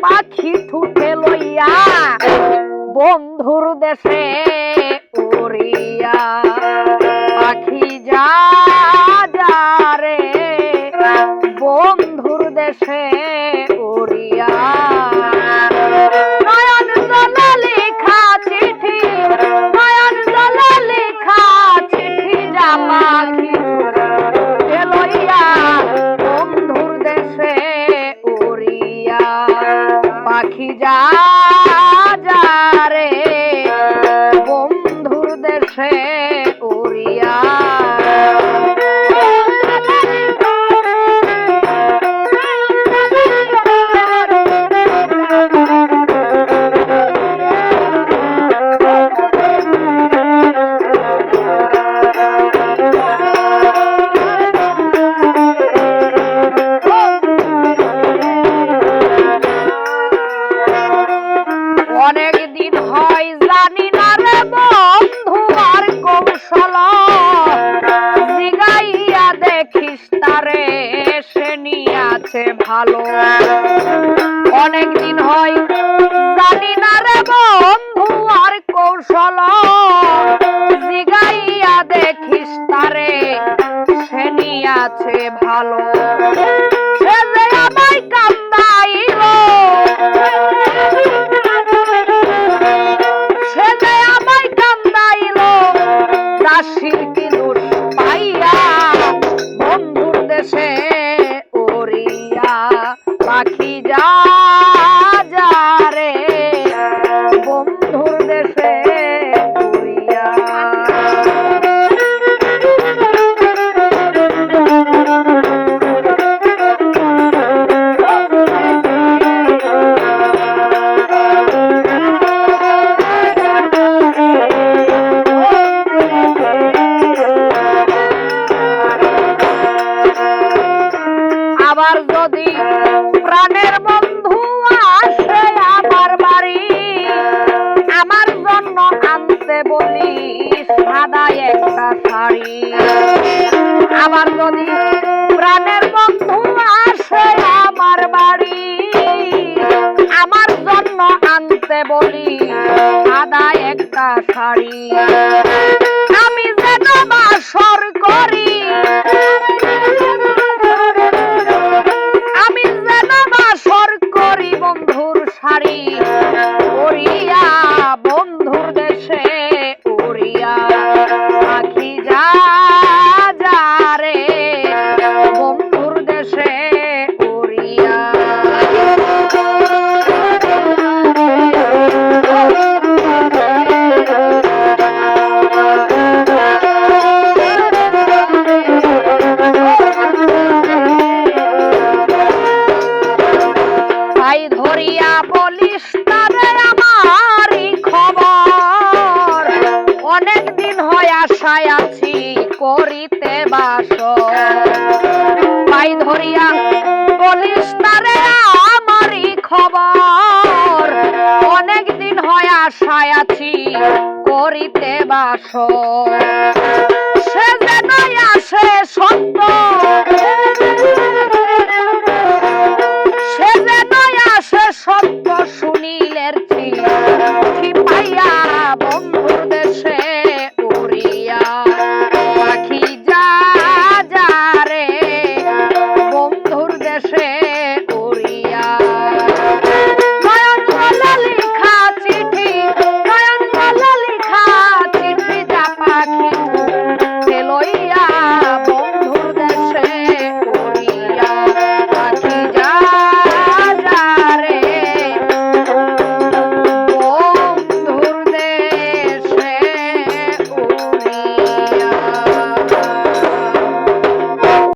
পাখি ঠুটে লইয়া বন্ধুর দেশে উড়িয়া। পাখি যা যা রে বন্ধুর দেশে পাখি ভালো। অনেক দিন হয়, জানি না রে বন্ধু আর কৌশল। জিগাইয়া দেখিস তারে, সে নিয়াছে ভালো। সে আমায় কান্দাইলো পাখি যা যা রে। বন্ধুর দেশে আবার যদি প্রাণের বন্ধু আসে আমার বাড়ি। আমার জন্য আনতে বলি সাদা একটা শাড়ি। আবার যদি প্রাণের বন্ধু আসে আমার বাড়ি, আমার জন্য আনতে বলি সাদা একটা শাড়ি। বাস পাই ধরিয়া বলিস তারে আমারই খবর। অনেক দিন হয় আশায় আছি করিতে বাস সে যেন আসে সত্য।